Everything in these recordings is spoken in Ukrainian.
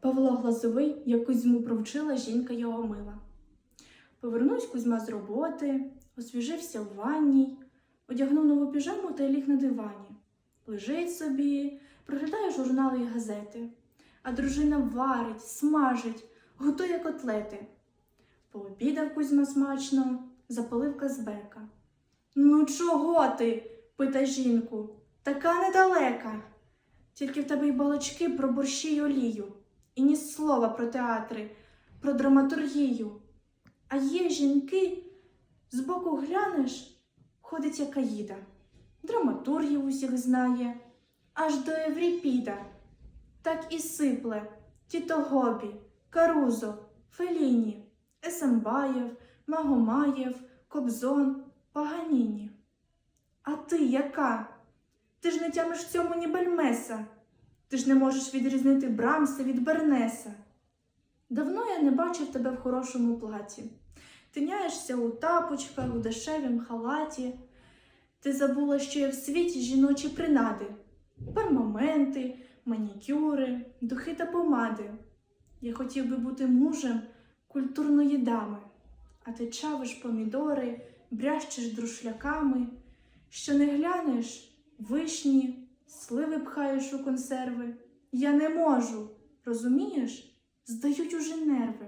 Павло Глазовий, як Кузьму провчила жінка його мила. Повернувся Кузьма з роботи, освіжився в ванній, одягнув нову піжаму та ліг на дивані. Лежить собі, проглядає журнали й газети, а дружина варить, смажить, готує котлети. Пообідав Кузьма смачно, запалив казбека. Ну, чого ти? пита жінку. Така недалека. Тільки в тебе й балачки про борщі й олію, і ні слова про театри, про драматургію. А є жінки, збоку глянеш, ходить як Аїда, драматургів усіх знає, аж до Евріпіда. Так і сипле Тіто Гобі, Карузо, Феліні, Есамбаєв, Магомаєв, Кобзон, Паганіні. А ти яка? Ти ж не тямиш цьому ні бельмеса. Ти ж не можеш відрізнити Брамса від Бернеса. Давно я не бачив тебе в хорошому платі. Тиняєшся у тапочках, у дешевім халаті. Ти забула, що є в світі жіночі принади, пермоменти, манікюри, духи та помади. Я хотів би бути мужем культурної дами, а ти чавиш помідори, брящиш друшляками, що не глянеш вишні, сливи пхаєш у консерви. Я не можу, розумієш? Здають уже нерви.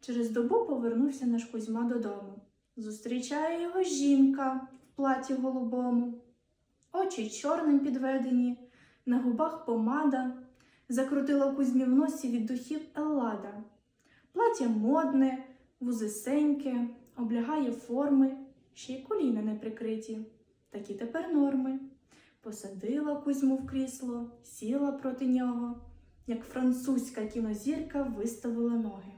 Через добу повернувся наш Кузьма додому. Зустрічає його жінка в платі голубому, очі чорним підведені, на губах помада, закрутила Кузьмі в носі від духів Еллада. Плаття модне, вузесеньке, облягає форми, ще й коліна не прикриті. Такі тепер норми. Посадила Кузьму в крісло, сіла проти нього, як французька кінозірка виставила ноги.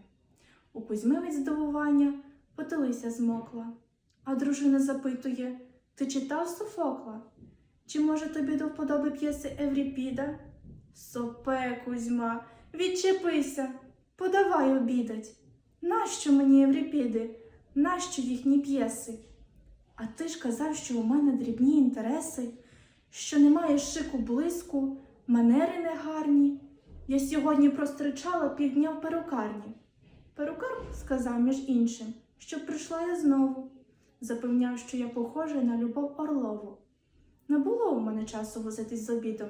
У Кузьми від здивування потилися змокла, а дружина запитує Ти читав Софокла? Чи може тобі до вподоби п'єси Евріпіда? Сопе, Кузьма, відчепися, подавай обідать. Нащо мені Евріпіди? Нащо їхні п'єси? А ти ж казав, що у мене дрібні інтереси, що немає шику блиску, манери негарні. Я сьогодні простричала півдня в перукарні. Перукар сказав, між іншим, що прийшла я знову. Запевняв, що я похожа на Любов Орлову. Не було у мене часу возитись з обідом,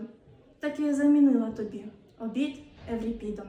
так я замінила тобі обід Евріпідом.